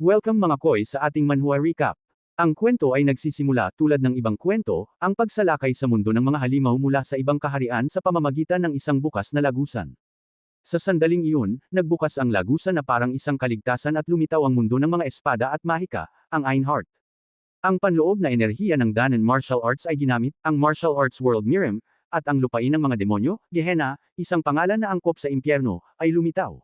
Welcome mga koy sa ating manhwa recap. Ang kwento ay nagsisimula tulad ng ibang kwento, ang pagsalakay sa mundo ng mga halimaw mula sa ibang kaharian sa pamamagitan ng isang bukas na lagusan. Sa sandaling iyon, nagbukas ang lagusan na parang isang kaligtasan at lumitaw ang mundo ng mga espada at mahika, ang Einhart. Ang panloob na enerhiya ng Danan Martial Arts ay ginamit, ang Martial Arts World Mirim, at ang lupain ng mga demonyo, Gehenna, isang pangalan na angkop sa impyerno, ay lumitaw.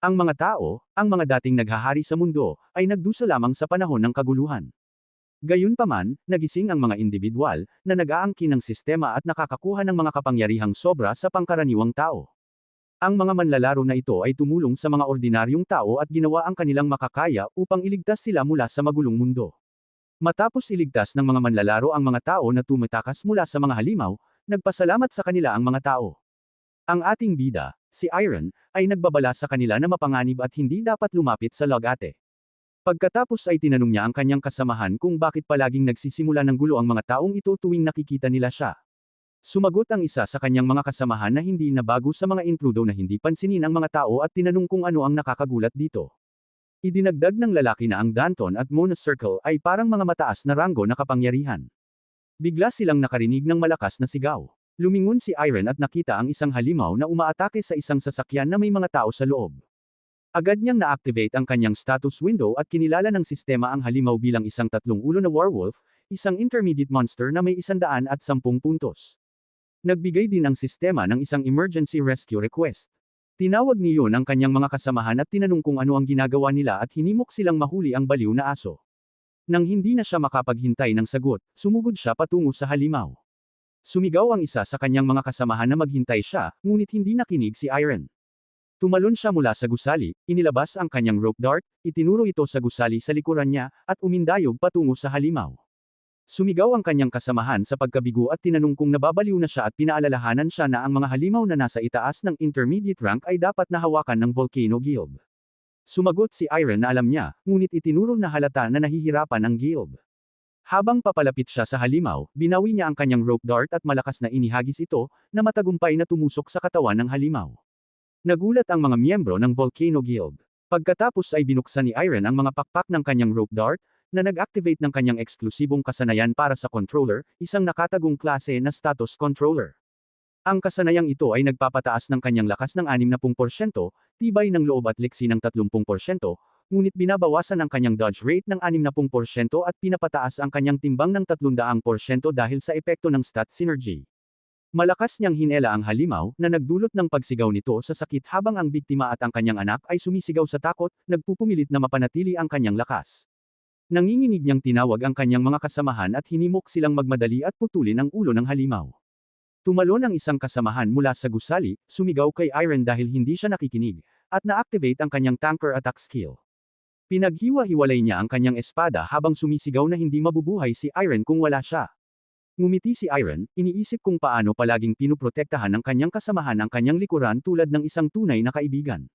Ang mga tao, ang mga dating naghahari sa mundo, ay nagdusa lamang sa panahon ng kaguluhan. Gayunpaman, nagising ang mga individual, na nag-aangkin ng sistema at nakakakuha ng mga kapangyarihang sobra sa pangkaraniwang tao. Ang mga manlalaro na ito ay tumulong sa mga ordinaryong tao at ginawa ang kanilang makakaya upang iligtas sila mula sa magulong mundo. Matapos iligtas ng mga manlalaro ang mga tao na tumatakas mula sa mga halimaw, nagpasalamat sa kanila ang mga tao. Ang ating bida, si Iron, ay nagbabala sa kanila na mapanganib at hindi dapat lumapit sa logate. Pagkatapos ay tinanong niya ang kanyang kasamahan kung bakit palaging nagsisimula ng gulo ang mga taong ito tuwing nakikita nila siya. Sumagot ang isa sa kanyang mga kasamahan na hindi na bago sa mga intrudo na hindi pansinin ang mga tao at tinanong kung ano ang nakakagulat dito. Idinagdag ng lalaki na ang Danton at Mona Circle ay parang mga mataas na ranggo na kapangyarihan. Bigla silang nakarinig ng malakas na sigaw. Lumingon si Iron at nakita ang isang halimaw na umaatake sa isang sasakyan na may mga tao sa loob. Agad niyang na-activate ang kanyang status window at kinilala ng sistema ang halimaw bilang isang tatlong ulo na werewolf, isang intermediate monster na may isandaan at sampung puntos. Nagbigay din ang sistema ng isang emergency rescue request. Tinawag ni Yon ang kanyang mga kasamahan at tinanong kung ano ang ginagawa nila at hinimok silang mahuli ang baliw na aso. Nang hindi na siya makapaghintay ng sagot, sumugod siya patungo sa halimaw. Sumigaw ang isa sa kanyang mga kasamahan na maghintay siya, ngunit hindi nakinig si Iron. Tumalon siya mula sa gusali, inilabas ang kanyang rope dart, itinuro ito sa gusali sa likuran niya, at umindayog patungo sa halimaw. Sumigaw ang kanyang kasamahan sa pagkabigo at tinanong kung nababaliw na siya at pinaalalahanan siya na ang mga halimaw na nasa itaas ng intermediate rank ay dapat nahawakan ng Volcano Guild. Sumagot si Iron na alam niya, ngunit itinuro na halata na nahihirapan ang guild. Habang papalapit siya sa halimaw, binawi niya ang kanyang rope dart at malakas na inihagis ito, na matagumpay na tumusok sa katawan ng halimaw. Nagulat ang mga miyembro ng Volcano Guild. Pagkatapos ay binuksan ni Iron ang mga pakpak ng kanyang rope dart, na nag-activate ng kanyang eksklusibong kasanayan para sa controller, isang nakatagong klase na status controller. Ang kasanayang ito ay nagpapataas ng kanyang lakas ng 60%, tibay ng loob at liksi ng 30%, ngunit binabawasan ang kanyang dodge rate ng 60% at pinapataas ang kanyang timbang ng 300% dahil sa epekto ng stat synergy. Malakas niyang hinela ang halimaw, na nagdulot ng pagsigaw nito sa sakit habang ang biktima at ang kanyang anak ay sumisigaw sa takot, nagpupumilit na mapanatili ang kanyang lakas. Nanginginig niyang tinawag ang kanyang mga kasamahan at hinimok silang magmadali at putulin ang ulo ng halimaw. Tumalon ang isang kasamahan mula sa gusali, sumigaw kay Iron dahil hindi siya nakikinig, at na-activate ang kanyang tanker attack skill. Pinaghiwa-hiwalay niya ang kanyang espada habang sumisigaw na hindi mabubuhay si Iron kung wala siya. Ngumiti si Iron, iniisip kung paano palaging pinuprotektahan ng kanyang kasamahan ang kanyang likuran tulad ng isang tunay na kaibigan.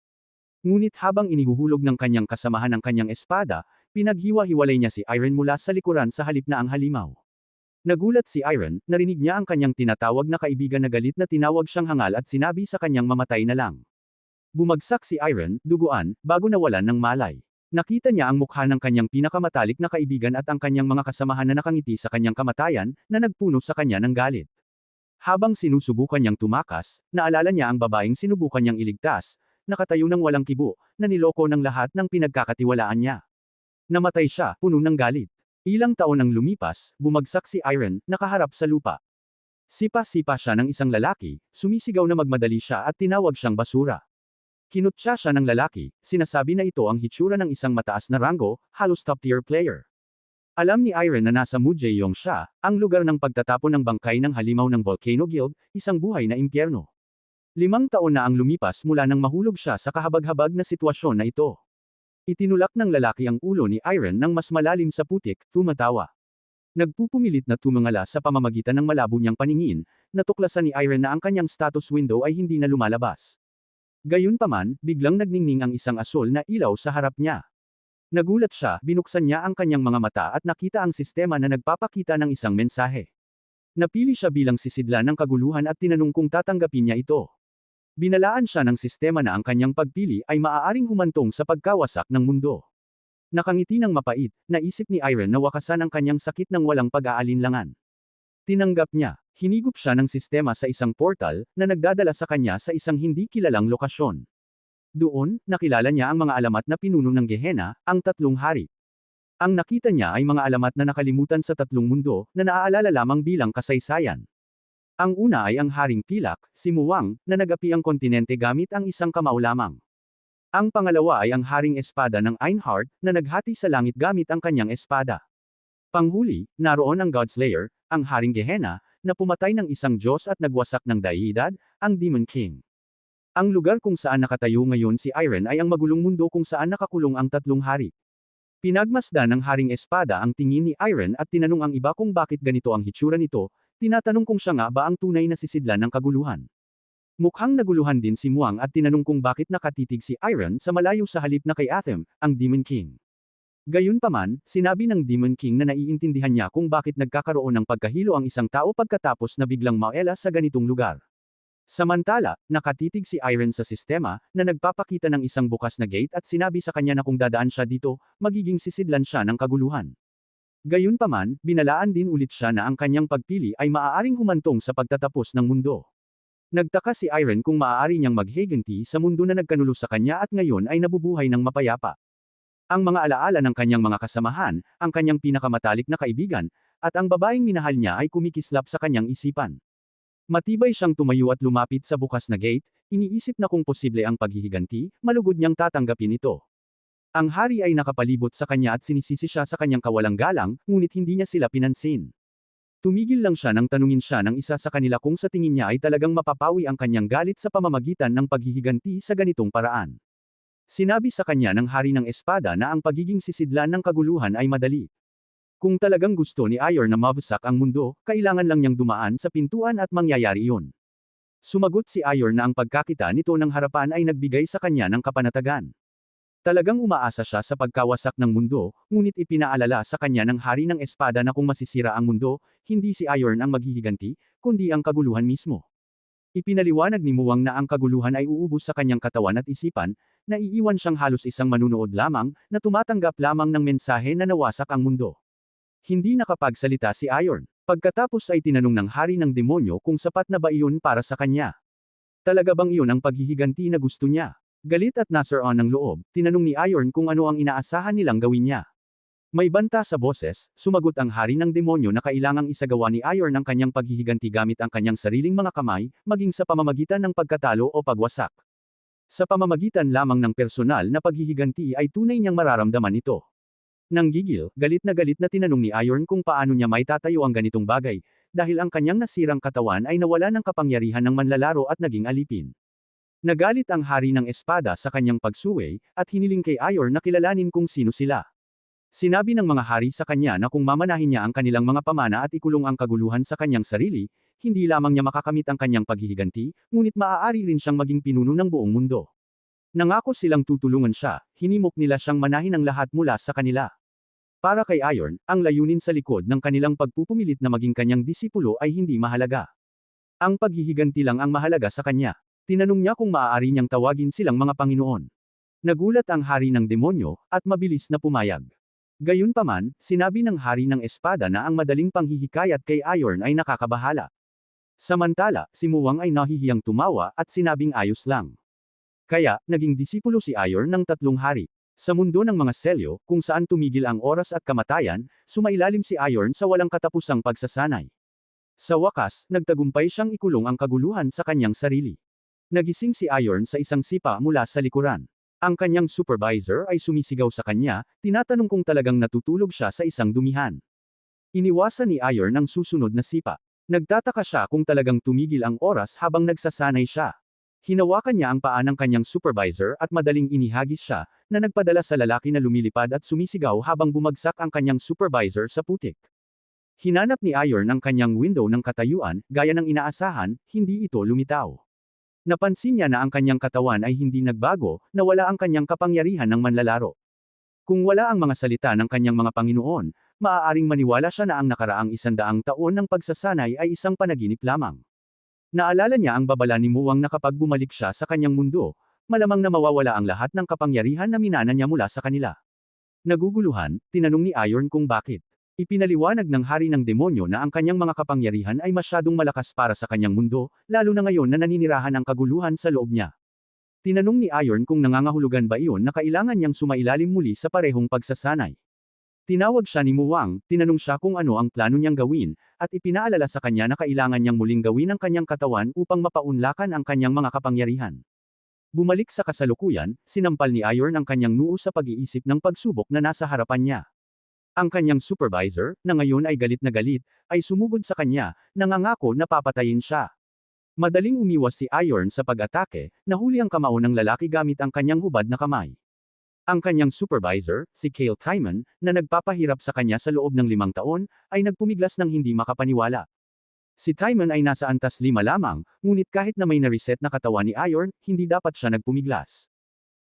Ngunit habang inihuhulog ng kanyang kasamahan ang kanyang espada, pinaghiwa-hiwalay niya si Iron mula sa likuran sa halip na ang halimaw. Nagulat si Iron, narinig niya ang kanyang tinatawag na kaibigan na galit na tinawag siyang hangal at sinabi sa kanyang mamatay na lang. Bumagsak si Iron, duguan, bago nawalan ng malay. Nakita niya ang mukha ng kanyang pinakamatalik na kaibigan at ang kanyang mga kasamahan na nakangiti sa kanyang kamatayan, na nagpuno sa kanya ng galit. Habang sinusubukan niyang tumakas, naalala niya ang babaeng sinubukan niyang iligtas, nakatayo ng walang kibo, na niloko ng lahat ng pinagkakatiwalaan niya. Namatay siya, puno ng galit. Ilang taon ang lumipas, bumagsak si Iron, nakaharap sa lupa. Sipa-sipa siya ng isang lalaki, sumisigaw na magmadali siya at tinawag siyang basura. Kinutya siya ng lalaki, sinasabi na ito ang hitsura ng isang mataas na rango, halos top-tier player. Alam ni Iron na nasa Mujayong siya, ang lugar ng pagtatapon ng bangkay ng halimaw ng Volcano Guild, isang buhay na impyerno. Limang taon na ang lumipas mula nang mahulog siya sa kahabag-habag na sitwasyon na ito. Itinulak ng lalaki ang ulo ni Iron ng mas malalim sa putik, tumatawa. Nagpupumilit na tumangala sa pamamagitan ng malabo niyang paningin, natuklasan ni Iron na ang kanyang status window ay hindi na lumalabas. Gayunpaman, biglang nagningning ang isang asol na ilaw sa harap niya. Nagulat siya, binuksan niya ang kanyang mga mata at nakita ang sistema na nagpapakita ng isang mensahe. Napili siya bilang sisidla ng kaguluhan at tinanong kung tatanggapin niya ito. Binalaan siya ng sistema na ang kanyang pagpili ay maaaring humantong sa pagkawasak ng mundo. Nakangiti ng mapait, naisip ni Iron na wakasan ang kanyang sakit ng walang pag-aalinlangan. Tinanggap niya, hinigup siya ng sistema sa isang portal, na nagdadala sa kanya sa isang hindi kilalang lokasyon. Doon, nakilala niya ang mga alamat na pinuno ng Gehenna, ang tatlong hari. Ang nakita niya ay mga alamat na nakalimutan sa tatlong mundo, na naaalala lamang bilang kasaysayan. Ang una ay ang Haring Pilak, si Muwang, na nagapi ang kontinente gamit ang isang kamao lamang. Ang pangalawa ay ang Haring Espada ng Einhard, na naghati sa langit gamit ang kanyang espada. Panghuli, naroon ang Godslayer, ang Haring Gehenna, na pumatay ng isang Diyos at nagwasak ng daihidad, ang Demon King. Ang lugar kung saan nakatayo ngayon si Iron ay ang magulong mundo kung saan nakakulong ang tatlong hari. Pinagmasdan ng Haring Espada ang tingin ni Iron at tinanong ang iba kung bakit ganito ang hitsura nito, tinatanong kung siya nga ba ang tunay na sisidlan ng kaguluhan. Mukhang naguluhan din si Muang at tinanong kung bakit nakatitig si Iron sa malayo sa halip na kay Athem, ang Demon King. Gayunpaman, sinabi ng Demon King na naiintindihan niya kung bakit nagkakaroon ng pagkahilo ang isang tao pagkatapos na biglang maela sa ganitong lugar. Samantala, nakatitig si Iron sa sistema, na nagpapakita ng isang bukas na gate at sinabi sa kanya na kung dadaan siya dito, magiging sisidlan siya ng kaguluhan. Gayunpaman, binalaan din ulit siya na ang kanyang pagpili ay maaaring humantong sa pagtatapos ng mundo. Nagtaka si Iron kung maaari niyang magheganti sa mundo na nagkanulo sa kanya at ngayon ay nabubuhay ng mapayapa. Ang mga alaala ng kanyang mga kasamahan, ang kanyang pinakamatalik na kaibigan, at ang babaeng minahal niya ay kumikislap sa kanyang isipan. Matibay siyang tumayo at lumapit sa bukas na gate, iniisip na kung posible ang paghihiganti, malugod niyang tatanggapin ito. Ang hari ay nakapalibot sa kanya at sinisisi siya sa kanyang kawalang galang, ngunit hindi niya sila pinansin. Tumigil lang siya nang tanungin siya ng isa sa kanila kung sa tingin niya ay talagang mapapawi ang kanyang galit sa pamamagitan ng paghihiganti sa ganitong paraan. Sinabi sa kanya ng hari ng espada na ang pagiging sisidlan ng kaguluhan ay madali. Kung talagang gusto ni Ayor na mawasak ang mundo, kailangan lang niyang dumaan sa pintuan at mangyayari iyon. Sumagot si Ayor na ang pagkakita nito ng harapan ay nagbigay sa kanya ng kapanatagan. Talagang umaasa siya sa pagkawasak ng mundo, ngunit ipinaalala sa kanya ng hari ng espada na kung masisira ang mundo, hindi si Ayorn ang maghihiganti, kundi ang kaguluhan mismo. Ipinaliwanag ni Muwang na ang kaguluhan ay uubos sa kanyang katawan at isipan, na iiwan siyang halos isang manunood lamang, na tumatanggap lamang ng mensahe na nawasak ang mundo. Hindi nakapagsalita si Iron. Pagkatapos ay tinanong ng hari ng demonyo kung sapat na ba iyon para sa kanya. Talaga bang iyon ang paghihiganti na gusto niya? Galit at nasaroon ng loob, tinanong ni Iron kung ano ang inaasahan nilang gawin niya. May banta sa boses, sumagot ang hari ng demonyo na kailangang isagawa ni Iron ang kanyang paghihiganti gamit ang kanyang sariling mga kamay, maging sa pamamagitan ng pagkatalo o pagwasak. Sa pamamagitan lamang ng personal na paghihiganti ay tunay niyang mararamdaman ito. Nang gigil, galit na galit na tinanong ni Iron kung paano niya may tatayo ang ganitong bagay, dahil ang kanyang nasirang katawan ay nawala ng kapangyarihan ng manlalaro at naging alipin. Nagalit ang hari ng espada sa kanyang pagsuway, at hiniling kay Iron na kilalanin kung sino sila. Sinabi ng mga hari sa kanya na kung mamanahin niya ang kanilang mga pamana at ikulong ang kaguluhan sa kanyang sarili, hindi lamang niya makakamit ang kanyang paghihiganti, ngunit maaari rin siyang maging pinuno ng buong mundo. Nangako silang tutulungan siya, hinimok nila siyang manahin ang lahat mula sa kanila. Para kay Iron, ang layunin sa likod ng kanilang pagpupumilit na maging kanyang disipulo ay hindi mahalaga. Ang paghihiganti lang ang mahalaga sa kanya. Tinanong niya kung maaari niyang tawagin silang mga Panginoon. Nagulat ang hari ng demonyo, at mabilis na pumayag. Gayunpaman, sinabi ng hari ng espada na ang madaling panghihikayat kay Iron ay nakakabahala. Samantala, si Muwang ay nahihiyang tumawa at sinabing ayos lang. Kaya, naging disipulo si Iron ng tatlong hari. Sa mundo ng mga selyo, kung saan tumigil ang oras at kamatayan, sumailalim si Iron sa walang katapusang pagsasanay. Sa wakas, nagtagumpay siyang ikulong ang kaguluhan sa kanyang sarili. Nagising si Iron sa isang sipa mula sa likuran. Ang kanyang supervisor ay sumisigaw sa kanya, tinatanong kung talagang natutulog siya sa isang dumihan. Iniwasan ni Iron ang susunod na sipa. Nagtataka siya kung talagang tumigil ang oras habang nagsasanay siya. Hinawakan niya ang paa ng kanyang supervisor at madaling inihagis siya, na nagpadala sa lalaki na lumilipad at sumisigaw habang bumagsak ang kanyang supervisor sa putik. Hinanap ni Iron ang kanyang window ng katayuan, gaya ng inaasahan, hindi ito lumitaw. Napansin niya na ang kanyang katawan ay hindi nagbago, na wala ang kanyang kapangyarihan ng manlalaro. Kung wala ang mga salita ng kanyang mga Panginoon, maaaring maniwala siya na ang nakaraang isandaang taon ng pagsasanay ay isang panaginip lamang. Naalala niya ang babala ni Muwang na kapag bumalik siya sa kanyang mundo, malamang na mawawala ang lahat ng kapangyarihan na minana niya mula sa kanila. Naguguluhan, tinanong ni Iron kung bakit. Ipinaliwanag ng hari ng demonyo na ang kanyang mga kapangyarihan ay masyadong malakas para sa kanyang mundo, lalo na ngayon na naninirahan ang kaguluhan sa loob niya. Tinanong ni Iron kung nangangahulugan ba iyon na kailangan niyang sumailalim muli sa parehong pagsasanay. Tinawag siya ni Muwang, tinanong siya kung ano ang plano niyang gawin, at ipinaalala sa kanya na kailangan niyang muling gawin ang kanyang katawan upang mapaunlakan ang kanyang mga kapangyarihan. Bumalik sa kasalukuyan, sinampal ni Iron ang kanyang noo sa pag-iisip ng pagsubok na nasa harapan niya. Ang kanyang supervisor, na ngayon ay galit na galit, ay sumugod sa kanya, nangangako na papatayin siya. Madaling umiwas si Iron sa pag-atake, nahuli ang kamao ng lalaki gamit ang kanyang hubad na kamay. Ang kanyang supervisor, si Cale Timon, na nagpapahirap sa kanya sa loob ng limang taon, ay nagpumiglas ng hindi makapaniwala. Si Timon ay nasa antas lima lamang, ngunit kahit na may na-reset na katawan ni Iron, hindi dapat siya nagpumiglas.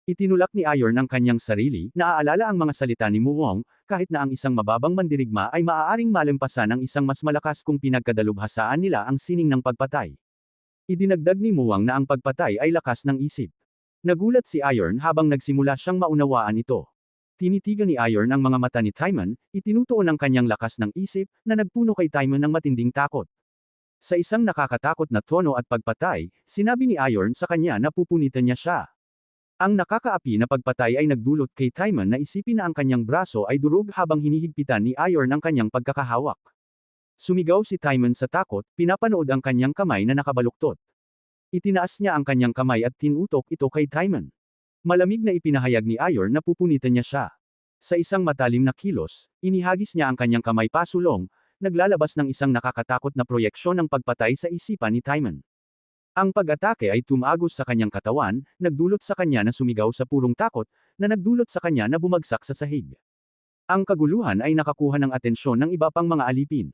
Itinulak ni Iron ang kanyang sarili, naaalala ang mga salita ni Muwong, kahit na ang isang mababang mandirigma ay maaaring malempasan ng isang mas malakas kung pinagkadalubhasaan nila ang sining ng pagpatay. Idinagdag ni Muwang na ang pagpatay ay lakas ng isip. Nagulat si Iron habang nagsimula siyang maunawaan ito. Tinitigan ni Iron ang mga mata ni Timon, itinutuon ang kanyang lakas ng isip, na nagpuno kay Timon ng matinding takot. Sa isang nakakatakot na tono at pagpatay, sinabi ni Iron sa kanya na pupunitan niya siya. Ang nakakaapi na pagpatay ay nagdulot kay Timon na isipin na ang kanyang braso ay durog habang hinihigpitan ni Iron ang kanyang pagkakahawak. Sumigaw si Timon sa takot, pinapanood ang kanyang kamay na nakabaluktot. Itinaas niya ang kanyang kamay at tinutok ito kay Timon. Malamig na ipinahayag ni Iron na pupunitan niya siya. Sa isang matalim na kilos, inihagis niya ang kanyang kamay pasulong, naglalabas ng isang nakakatakot na proyeksyon ng pagpatay sa isipan ni Timon. Ang pag-atake ay tumagos sa kanyang katawan, nagdulot sa kanya na sumigaw sa purong takot, na nagdulot sa kanya na bumagsak sa sahig. Ang kaguluhan ay nakakuha ng atensyon ng iba pang mga alipin.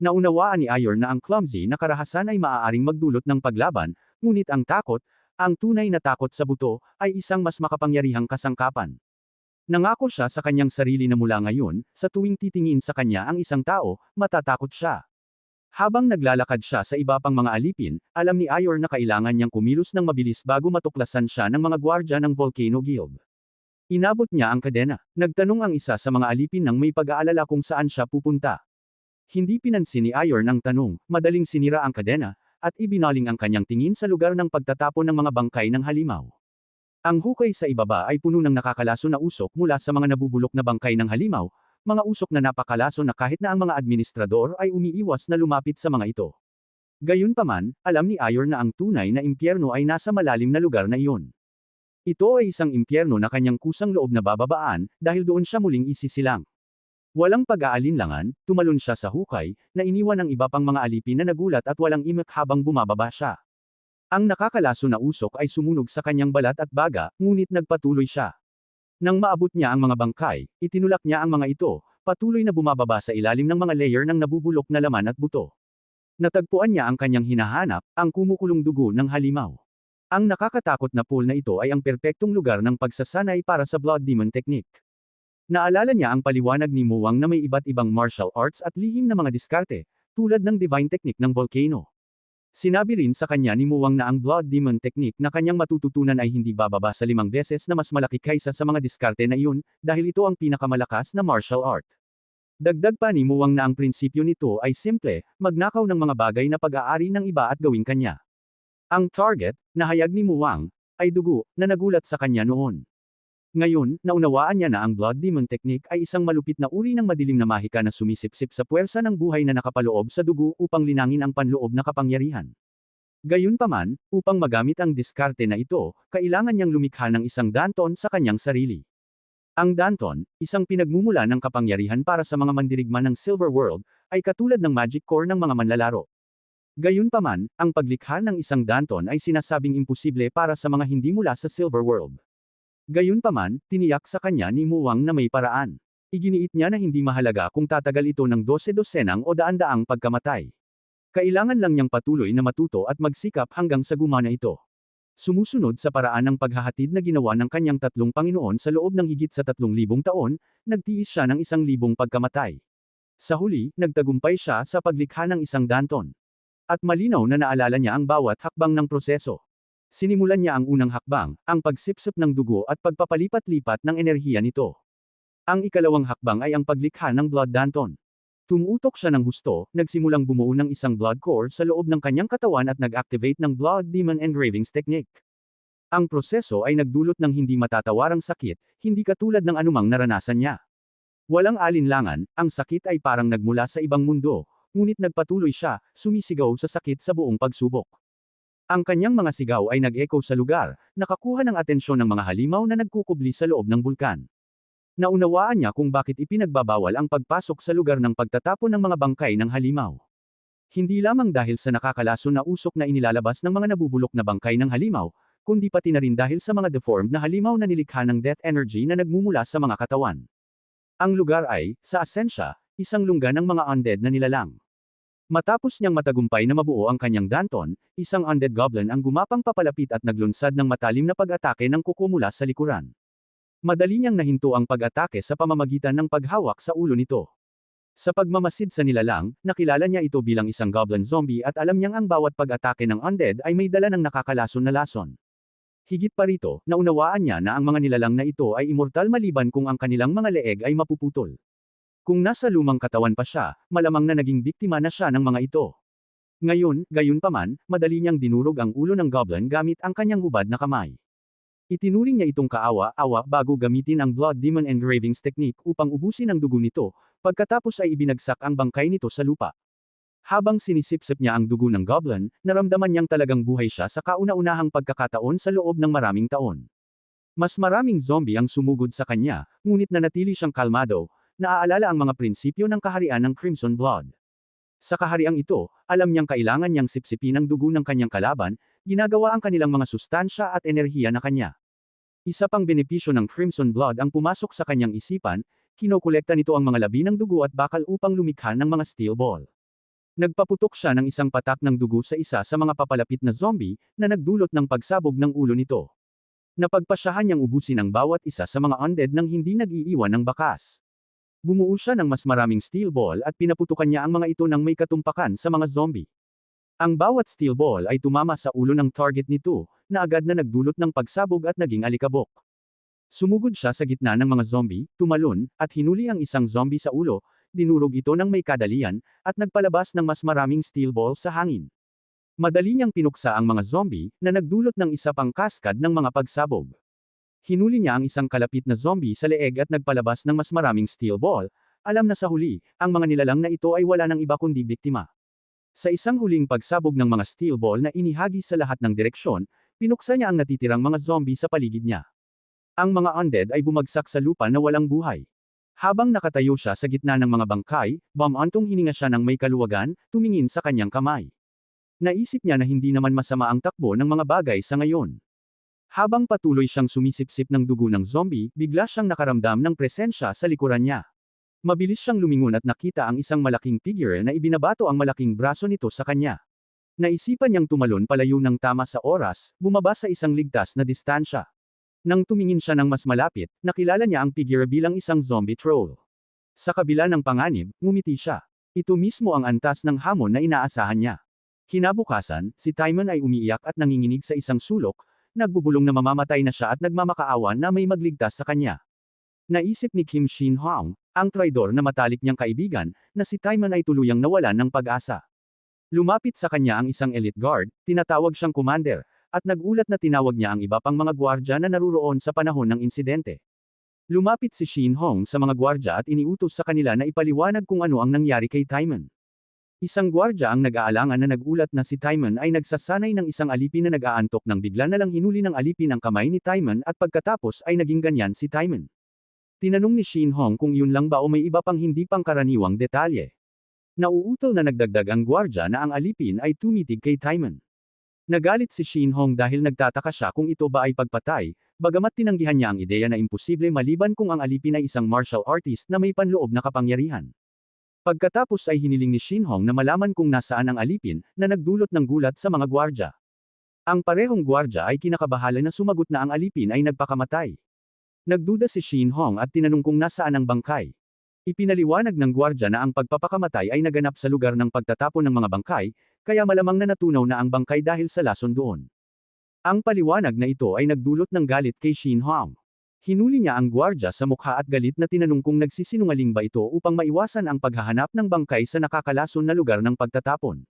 Naunawaan ni Iron na ang clumsy na karahasan ay maaaring magdulot ng paglaban, ngunit ang takot, ang tunay na takot sa buto, ay isang mas makapangyarihang kasangkapan. Nangako siya sa kanyang sarili na mula ngayon, sa tuwing titingin sa kanya ang isang tao, matatakot siya. Habang naglalakad siya sa iba pang mga alipin, alam ni Ior na kailangan niyang kumilos ng mabilis bago matuklasan siya ng mga gwardya ng Volcano Guild. Inabot niya ang kadena. Nagtanong ang isa sa mga alipin nang may pag-aalala kung saan siya pupunta. Hindi pinansin ni Ior ang tanong, madaling sinira ang kadena, at ibinaling ang kanyang tingin sa lugar ng pagtatapon ng mga bangkay ng halimaw. Ang hukay sa ibaba ay puno ng nakakalaso na usok mula sa mga nabubulok na bangkay ng halimaw, mga usok na napakalaso na kahit na ang mga administrador ay umiiwas na lumapit sa mga ito. Gayunpaman, alam ni Ayor na ang tunay na impyerno ay nasa malalim na lugar na iyon. Ito ay isang impyerno na kanyang kusang loob na bababaan, dahil doon siya muling isisilang. Walang pag-aalinlangan, tumalon siya sa hukay, na iniwan ng iba pang mga alipin na nagulat at walang imak habang bumababa siya. Ang nakakalaso na usok ay sumunog sa kanyang balat at baga, ngunit nagpatuloy siya. Nang maabot niya ang mga bangkay, itinulak niya ang mga ito, patuloy na bumababa sa ilalim ng mga layer ng nabubulok na laman at buto. Natagpuan niya ang kanyang hinahanap, ang kumukulong dugo ng halimaw. Ang nakakatakot na pool na ito ay ang perpektong lugar ng pagsasanay para sa Blood Demon Technique. Naalala niya ang paliwanag ni Muwang na may iba't ibang martial arts at lihim na mga diskarte, tulad ng Divine Technique ng Volcano. Sinabi rin sa kanya ni Muwang na ang Blood Demon Technique na kanyang matututunan ay hindi bababa sa limang beses na mas malaki kaysa sa mga diskarte na iyon, dahil ito ang pinakamalakas na martial art. Dagdag pa ni Muwang na ang prinsipyo nito ay simple, magnakaw ng mga bagay na pag-aari ng iba at gawing kanya. Ang target, na hayag ni Muwang, ay dugo, na nagulat sa kanya noon. Ngayon, naunawaan niya na ang Blood Demon Technique ay isang malupit na uri ng madilim na mahika na sumisipsip sa puwersa ng buhay na nakapaloob sa dugo upang linangin ang panloob na kapangyarihan. Gayunpaman, upang magamit ang diskarte na ito, kailangan niyang lumikha ng isang danton sa kanyang sarili. Ang danton, isang pinagmumula ng kapangyarihan para sa mga mandirigma ng Silver World, ay katulad ng magic core ng mga manlalaro. Gayunpaman, ang paglikha ng isang danton ay sinasabing imposible para sa mga hindi mula sa Silver World. Gayunpaman, tiniyak sa kanya ni Muwang na may paraan. Iginiit niya na hindi mahalaga kung tatagal ito ng dose-dosenang o daan-daang pagkamatay. Kailangan lang niyang patuloy na matuto at magsikap hanggang sa gumana ito. Sumusunod sa paraan ng paghahatid na ginawa ng kanyang tatlong Panginoon sa loob ng higit sa tatlong libong taon, nagtiis siya ng isang libong pagkamatay. Sa huli, nagtagumpay siya sa paglikha ng isang danton. At malinaw na naalala niya ang bawat hakbang ng proseso. Sinimulan niya ang unang hakbang, ang pagsipsip ng dugo at pagpapalipat-lipat ng enerhiya nito. Ang ikalawang hakbang ay ang paglikha ng Blood Danton. Tumutok siya ng husto, nagsimulang bumuo ng isang blood core sa loob ng kanyang katawan at nag-activate ng Blood Demon Engravings Technique. Ang proseso ay nagdulot ng hindi matatawarang sakit, hindi katulad ng anumang naranasan niya. Walang alinlangan, ang sakit ay parang nagmula sa ibang mundo, ngunit nagpatuloy siya, sumisigaw sa sakit sa buong pagsubok. Ang kanyang mga sigaw ay nag-echo sa lugar, nakakuha ng atensyon ng mga halimaw na nagkukubli sa loob ng bulkan. Naunawaan niya kung bakit ipinagbabawal ang pagpasok sa lugar ng pagtatapon ng mga bangkay ng halimaw. Hindi lamang dahil sa nakakalaso na usok na inilalabas ng mga nabubulok na bangkay ng halimaw, kundi pati na rin dahil sa mga deformed na halimaw na nilikha ng death energy na nagmumula sa mga katawan. Ang lugar ay, sa asensya, isang lungga ng mga undead na nilalang. Matapos niyang matagumpay na mabuo ang kanyang Danton, isang undead goblin ang gumapang papalapit at naglunsad ng matalim na pag-atake ng kuko mula sa likuran. Madali niyang nahinto ang pag-atake sa pamamagitan ng paghawak sa ulo nito. Sa pagmamasid sa nilalang, nakilala niya ito bilang isang goblin zombie at alam niyang ang bawat pag-atake ng undead ay may dala ng nakakalason na lason. Higit pa rito, naunawaan niya na ang mga nilalang na ito ay immortal maliban kung ang kanilang mga leeg ay mapuputol. Kung nasa lumang katawan pa siya, malamang na naging biktima na siya ng mga ito. Ngayon, gayon paman, madali niyang dinurog ang ulo ng goblin gamit ang kanyang hubad na kamay. Itinuring niya itong kaawa-awa bago gamitin ang Blood Demon Engravings technique upang ubusin ang dugo nito, pagkatapos ay ibinagsak ang bangkay nito sa lupa. Habang sinisipsip niya ang dugo ng goblin, naramdaman niyang talagang buhay siya sa kauna-unahang pagkakataon sa loob ng maraming taon. Mas maraming zombie ang sumugod sa kanya, ngunit nanatili siyang kalmado, naaalala ang mga prinsipyo ng kaharian ng Crimson Blood. Sa kahariang ito, alam niyang kailangan niyang sipsipin ang dugo ng kanyang kalaban, ginagawa ang kanilang mga sustansya at enerhiya na kanya. Isa pang benepisyo ng Crimson Blood ang pumasok sa kanyang isipan, kinokolekta nito ang mga labi ng dugo at bakal upang lumikha ng mga steel ball. Nagpaputok siya ng isang patak ng dugo sa isa sa mga papalapit na zombie, na nagdulot ng pagsabog ng ulo nito. Napagpasyahan niyang ubusin ang bawat isa sa mga undead nang hindi nag-iiwan ng bakas. Bumuo siya ng mas maraming steel ball at pinaputukan niya ang mga ito ng may katumpakan sa mga zombie. Ang bawat steel ball ay tumama sa ulo ng target nito, na agad na nagdulot ng pagsabog at naging alikabok. Sumugod siya sa gitna ng mga zombie, tumalon, at hinuli ang isang zombie sa ulo, dinurog ito ng may kadalian, at nagpalabas ng mas maraming steel ball sa hangin. Madali niyang pinuksa ang mga zombie, na nagdulot ng isa pang kaskad ng mga pagsabog. Hinuli niya ang isang kalapit na zombie sa leeg at nagpalabas ng mas maraming steel ball, alam na sa huli, ang mga nilalang na ito ay wala ng iba kundi biktima. Sa isang huling pagsabog ng mga steel ball na inihagi sa lahat ng direksyon, pinuksa niya ang natitirang mga zombie sa paligid niya. Ang mga undead ay bumagsak sa lupa na walang buhay. Habang nakatayo siya sa gitna ng mga bangkay, bamantong hininga siya ng may kaluwagan, tumingin sa kanyang kamay. Naisip niya na hindi naman masama ang takbo ng mga bagay sa ngayon. Habang patuloy siyang sumisipsip ng dugo ng zombie, bigla siyang nakaramdam ng presensya sa likuran niya. Mabilis siyang lumingon at nakita ang isang malaking figure na ibinabato ang malaking braso nito sa kanya. Naisipan niyang tumalon palayo ng tama sa oras, bumaba sa isang ligtas na distansya. Nang tumingin siya ng mas malapit, nakilala niya ang figure bilang isang zombie troll. Sa kabila ng panganib, ngumiti siya. Ito mismo ang antas ng hamon na inaasahan niya. Kinabukasan, si Timon ay umiiyak at nanginginig sa isang sulok, nagbubulong na mamamatay na siya at nagmamakaawa na may magligtas sa kanya. Naisip ni Kim Shin Hong, ang traidor na matalik niyang kaibigan, na si Timon ay tuluyang nawalan ng pag-asa. Lumapit sa kanya ang isang elite guard, tinatawag siyang commander, at nagulat na tinawag niya ang iba pang mga gwardya na naruroon sa panahon ng insidente. Lumapit si Shin Hong sa mga gwardya at iniutos sa kanila na ipaliwanag kung ano ang nangyari kay Timon. Isang gwardya ang nag-aalangan na nagulat na si Timon ay nagsasanay ng isang alipin na nag-aantok nang bigla na lang hinuli ng alipin ang kamay ni Timon at pagkatapos ay naging ganyan si Timon. Tinanong ni Shin Hong kung yun lang ba o may iba pang hindi pangkaraniwang detalye. Nauutol na nagdagdag ang gwardya na ang alipin ay tumitig kay Timon. Nagalit si Shin Hong dahil nagtataka siya kung ito ba ay pagpatay, bagamat tinanggihan niya ang ideya na imposible maliban kung ang alipin ay isang martial artist na may panloob na kapangyarihan. Pagkatapos ay hiniling ni Shinhong na malaman kung nasaan ang alipin, na nagdulot ng gulat sa mga gwardya. Ang parehong gwardya ay kinakabahala na sumagot na ang alipin ay nagpakamatay. Nagduda si Shinhong at tinanong kung nasaan ang bangkay. Ipinaliwanag ng gwardya na ang pagpapakamatay ay naganap sa lugar ng pagtatapon ng mga bangkay, kaya malamang na natunaw na ang bangkay dahil sa lason doon. Ang paliwanag na ito ay nagdulot ng galit kay Shinhong. Hinuli niya ang gwardya sa mukha at galit na tinanong kung nagsisinungaling ba ito upang maiwasan ang paghahanap ng bangkay sa nakakalason na lugar ng pagtatapon.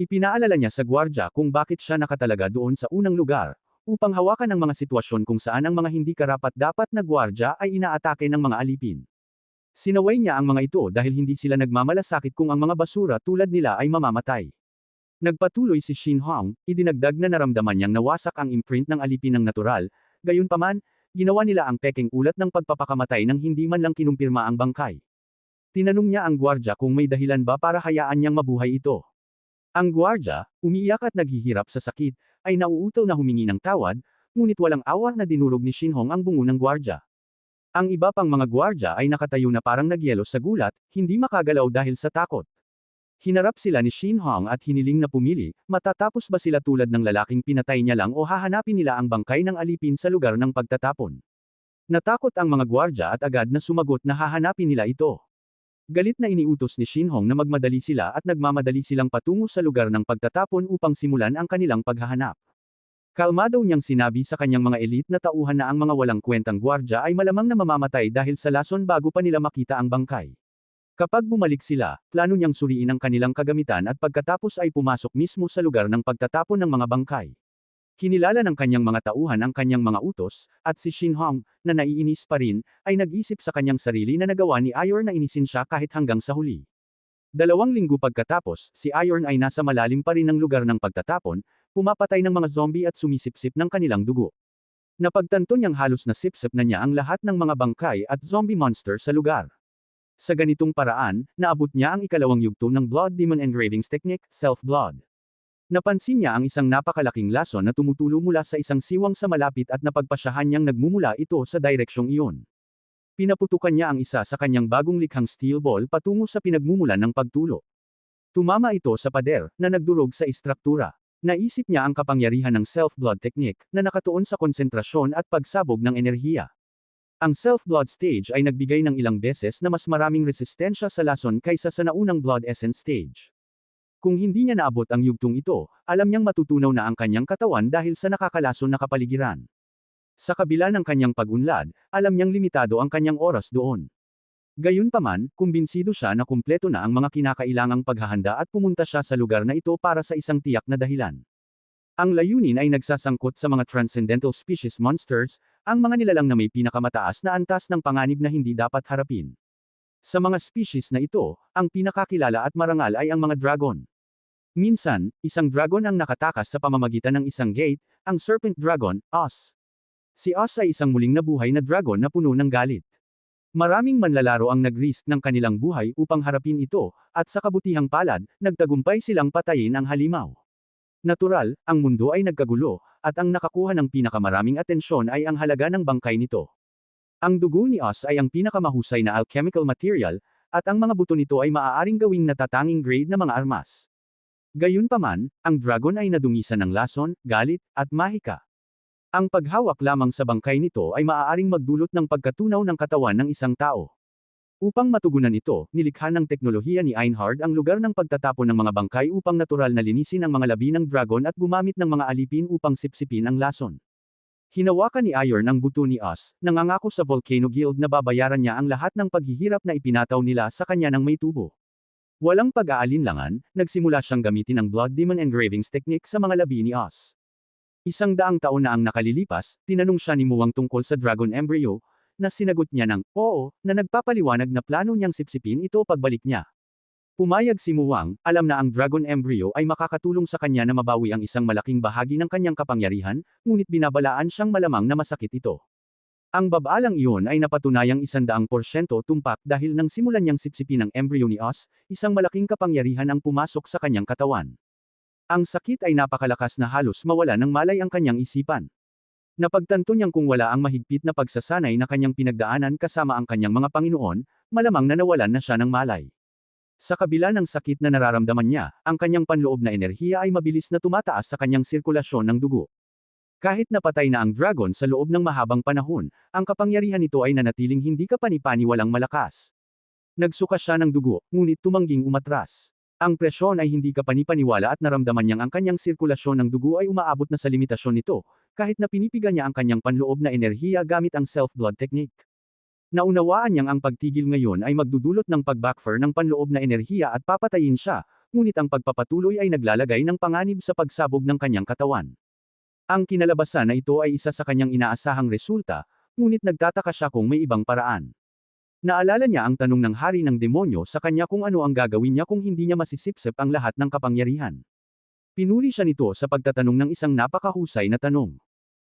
Ipinaalala niya sa gwardya kung bakit siya nakatalaga doon sa unang lugar, upang hawakan ang mga sitwasyon kung saan ang mga hindi karapat-dapat na gwardya ay inaatake ng mga alipin. Sinaway niya ang mga ito dahil hindi sila nagmamalasakit kung ang mga basura tulad nila ay mamamatay. Nagpatuloy si Shin Hong, idinagdag na naramdaman niyang nawasak ang imprint ng alipin ng natural, gayunpaman, ginawa nila ang peking ulat ng pagpapakamatay nang hindi man lang kinumpirma ang bangkay. Tinanong niya ang gwardya kung may dahilan ba para hayaan niyang mabuhay ito. Ang gwardya, umiiyak at naghihirap sa sakit, ay nauutol na humingi ng tawad, ngunit walang awa na dinurog ni Shinhong ang bungo ng gwardya. Ang iba pang mga gwardya ay nakatayo na parang nagyelo sa gulat, hindi makagalaw dahil sa takot. Hinarap sila ni Shinhong at hiniling na pumili, matatapos ba sila tulad ng lalaking pinatay niya lang o hahanapin nila ang bangkay ng alipin sa lugar ng pagtatapon. Natakot ang mga gwardya at agad na sumagot na hahanapin nila ito. Galit na iniutos ni Shinhong na magmadali sila at nagmamadali silang patungo sa lugar ng pagtatapon upang simulan ang kanilang paghahanap. Kalmado niyang sinabi sa kanyang mga elite na tauhan na ang mga walang kwentang gwardya ay malamang na mamamatay dahil sa lason bago pa nila makita ang bangkay. Kapag bumalik sila, plano niyang suriin ang kanilang kagamitan at pagkatapos ay pumasok mismo sa lugar ng pagtatapon ng mga bangkay. Kinilala ng kanyang mga tauhan ang kanyang mga utos, at si Shin Hong, na naiinis pa rin, ay nag-isip sa kanyang sarili na nagawa ni Ayor na inisin siya kahit hanggang sa huli. Dalawang linggo pagkatapos, si Ayorn ay nasa malalim pa rin ng lugar ng pagtatapon, pumapatay ng mga zombie at sumisipsip ng kanilang dugo. Napagtanto niyang halos na sipsip na niya ang lahat ng mga bangkay at zombie monster sa lugar. Sa ganitong paraan, naabot niya ang ikalawang yugto ng Blood Demon Engravings Technique, Self-Blood. Napansin niya ang isang napakalaking lason na tumutulo mula sa isang siwang sa malapit at napagpasyahan niyang nagmumula ito sa direksyong iyon. Pinaputukan niya ang isa sa kanyang bagong likhang steel ball patungo sa pinagmumulan ng pagtulo. Tumama ito sa pader, na nagdurog sa istruktura. Naisip niya ang kapangyarihan ng self-blood technique, na nakatuon sa konsentrasyon at pagsabog ng enerhiya. Ang self-blood stage ay nagbigay ng ilang beses na mas maraming resistensya sa lason kaysa sa naunang blood essence stage. Kung hindi niya naabot ang yugtong ito, alam niyang matutunaw na ang kanyang katawan dahil sa nakakalason na kapaligiran. Sa kabila ng kanyang pagunlad, alam niyang limitado ang kanyang oras doon. Gayunpaman, kumbinsido siya na kumpleto na ang mga kinakailangang paghahanda at pumunta siya sa lugar na ito para sa isang tiyak na dahilan. Ang layunin ay nagsasangkot sa mga transcendental species monsters, ang mga nilalang na may pinakamataas na antas ng panganib na hindi dapat harapin. Sa mga species na ito, ang pinakakilala at marangal ay ang mga dragon. Minsan, isang dragon ang nakatakas sa pamamagitan ng isang gate, ang serpent dragon, Os. Si Os ay isang muling nabuhay na dragon na puno ng galit. Maraming manlalaro ang nag-risk ng kanilang buhay upang harapin ito, at sa kabutihang palad, nagtagumpay silang patayin ang halimaw. Natural, ang mundo ay nagkagulo, at ang nakakuha ng pinakamaraming atensyon ay ang halaga ng bangkay nito. Ang dugo ni Os ay ang pinakamahusay na alchemical material, at ang mga buto nito ay maaaring gawing natatanging grade na mga armas. Gayunpaman, ang dragon ay nadungisan ng lason, galit, at mahika. Ang paghawak lamang sa bangkay nito ay maaaring magdulot ng pagkatunaw ng katawan ng isang tao. Upang matugunan ito, nilikha ng teknolohiya ni Einhard ang lugar ng pagtatapon ng mga bangkay upang natural na linisin ang mga labi ng dragon at gumamit ng mga alipin upang sipsipin ang lason. Hinawakan ni Ayor ng buto ni Us, nangangako sa Volcano Guild na babayaran niya ang lahat ng paghihirap na ipinataw nila sa kanya ng may tubo. Walang pag-aalinlangan, nagsimula siyang gamitin ang Blood Demon Engravings technique sa mga labi ni Oz. Isang daang taon na ang nakalilipas, tinanong siya ni Muwang tungkol sa Dragon Embryo, na sinagot niya ng, oo, na nagpapaliwanag na plano niyang sipsipin ito pagbalik niya. Pumayag si Muwang, alam na ang Dragon Embryo ay makakatulong sa kanya na mabawi ang isang malaking bahagi ng kanyang kapangyarihan, ngunit binabalaan siyang malamang na masakit ito. Ang babalang iyon ay napatunayang isandaang porsyento tumpak dahil nang simulan niyang sipsipin ang embryo ni Oz, isang malaking kapangyarihan ang pumasok sa kanyang katawan. Ang sakit ay napakalakas na halos mawala ng malay ang kanyang isipan. Napagtanto niyang kung wala ang mahigpit na pagsasanay na kanyang pinagdaanan kasama ang kanyang mga Panginoon, malamang na nawalan na siya ng malay. Sa kabila ng sakit na nararamdaman niya, ang kanyang panloob na enerhiya ay mabilis na tumataas sa kanyang sirkulasyon ng dugo. Kahit napatay na ang dragon sa loob ng mahabang panahon, ang kapangyarihan nito ay nanatiling hindi kapani-pani walang malakas. Nagsuka siya ng dugo, ngunit tumangging umatras. Ang presyon ay hindi kapani-paniwala at naramdaman niyang ang kanyang sirkulasyon ng dugo ay umaabot na sa limitasyon nito, kahit na pinipiga niya ang kanyang panloob na enerhiya gamit ang self-blood technique. Naunawaan niyang ang pagtigil ngayon ay magdudulot ng pag-backfire ng panloob na enerhiya at papatayin siya, ngunit ang pagpapatuloy ay naglalagay ng panganib sa pagsabog ng kanyang katawan. Ang kinalabasan na ito ay isa sa kanyang inaasahang resulta, ngunit nagtataka siya kung may ibang paraan. Naalala niya ang tanong ng hari ng demonyo sa kanya kung ano ang gagawin niya kung hindi niya masisipsip ang lahat ng kapangyarihan. Pinuri siya nito sa pagtatanong ng isang napakahusay na tanong.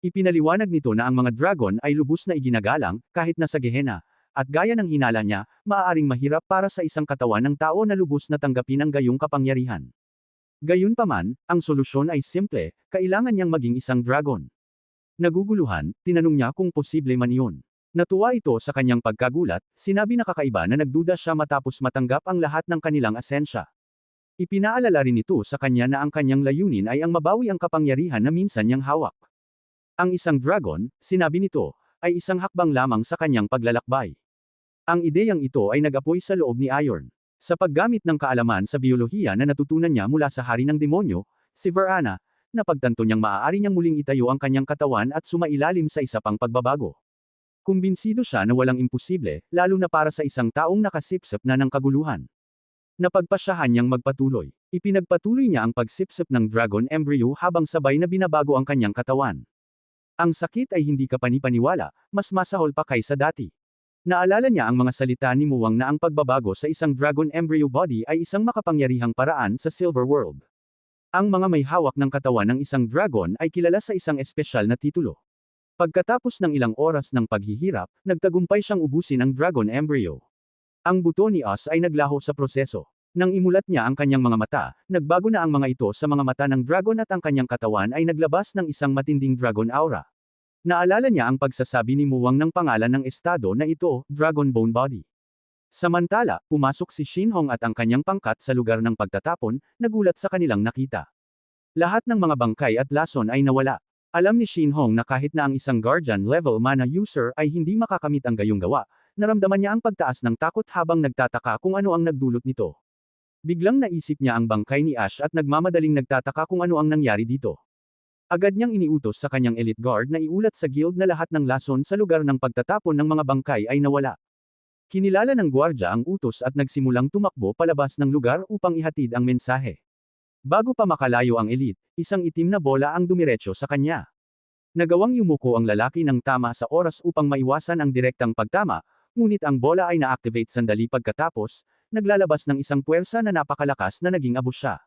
Ipinaliwanag nito na ang mga dragon ay lubos na iginagalang, kahit na sa Gehenna, at gaya ng hinala niya, maaaring mahirap para sa isang katawan ng tao na lubos na tanggapin ang gayong kapangyarihan. Gayunpaman, ang solusyon ay simple, kailangan niyang maging isang dragon. Naguguluhan, tinanong niya kung posible man iyon. Natuwa ito sa kanyang pagkagulat, sinabi na kakaiba na nagduda siya matapos matanggap ang lahat ng kanilang asensya. Ipinaalala rin ito sa kanya na ang kanyang layunin ay ang mabawi ang kapangyarihan na minsan niyang hawak. Ang isang dragon, sinabi nito, ay isang hakbang lamang sa kanyang paglalakbay. Ang ideyang ito ay nag-apoy sa loob ni Iron. Sa paggamit ng kaalaman sa biyolohiya na natutunan niya mula sa hari ng demonyo, si Verana, napagtanto niyang maaari niyang muling itayo ang kanyang katawan at sumailalim sa isa pang pagbabago. Kumbinsido siya na walang imposible, lalo na para sa isang taong nakasipsip na ng kaguluhan. Napagpasyahan niyang magpatuloy. Ipinagpatuloy niya ang pagsipsip ng dragon embryo habang sabay na binabago ang kanyang katawan. Ang sakit ay hindi ka panipaniwala, mas masahol pa kaysa dati. Naalala niya ang mga salita ni Muwang na ang pagbabago sa isang dragon embryo body ay isang makapangyarihang paraan sa Silver World. Ang mga may hawak ng katawan ng isang dragon ay kilala sa isang espesyal na titulo. Pagkatapos ng ilang oras ng paghihirap, nagtagumpay siyang ubusin ang dragon embryo. Ang buto ni Us ay naglaho sa proseso. Nang imulat niya ang kanyang mga mata, nagbago na ang mga ito sa mga mata ng dragon at ang kanyang katawan ay naglabas ng isang matinding dragon aura. Naalala niya ang pagsasabi ni Muwang ng pangalan ng estado na ito, Dragon Bone Body. Samantala, pumasok si Shinhong at ang kanyang pangkat sa lugar ng pagtatapon, nagulat sa kanilang nakita. Lahat ng mga bangkay at lason ay nawala. Alam ni Shinhong na kahit na ang isang guardian level mana user ay hindi makakamit ang gayong gawa, naramdaman niya ang pagtaas ng takot habang nagtataka kung ano ang nagdulot nito. Biglang naisip niya ang bangkay ni Ash at nagmamadaling nagtataka kung ano ang nangyari dito. Agad niyang iniutos sa kanyang elite guard na iulat sa guild na lahat ng lason sa lugar ng pagtatapon ng mga bangkay ay nawala. Kinilala ng gwardya ang utos at nagsimulang tumakbo palabas ng lugar upang ihatid ang mensahe. Bago pa makalayo ang elite, isang itim na bola ang dumiretso sa kanya. Nagawang yumuko ang lalaki ng tama sa oras upang maiwasan ang direktang pagtama, ngunit ang bola ay na-activate sandali pagkatapos, naglalabas ng isang puwersa na napakalakas na naging abos siya.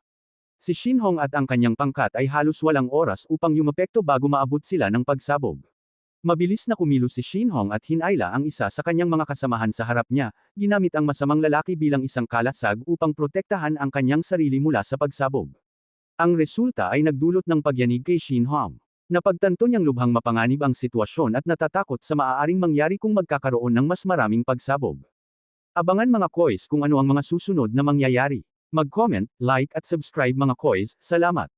Si Shinhong at ang kanyang pangkat ay halos walang oras upang yumapekto bago maabot sila ng pagsabog. Mabilis na kumilos si Shinhong at hinayla ang isa sa kanyang mga kasamahan sa harap niya, ginamit ang masamang lalaki bilang isang kalasag upang protektahan ang kanyang sarili mula sa pagsabog. Ang resulta ay nagdulot ng pagyanig kay Shinhong. Napagtanto niyang lubhang mapanganib ang sitwasyon at natatakot sa maaaring mangyari kung magkakaroon ng mas maraming pagsabog. Abangan mga kois kung ano ang mga susunod na mangyayari. Mag-comment, like at subscribe mga kois, salamat.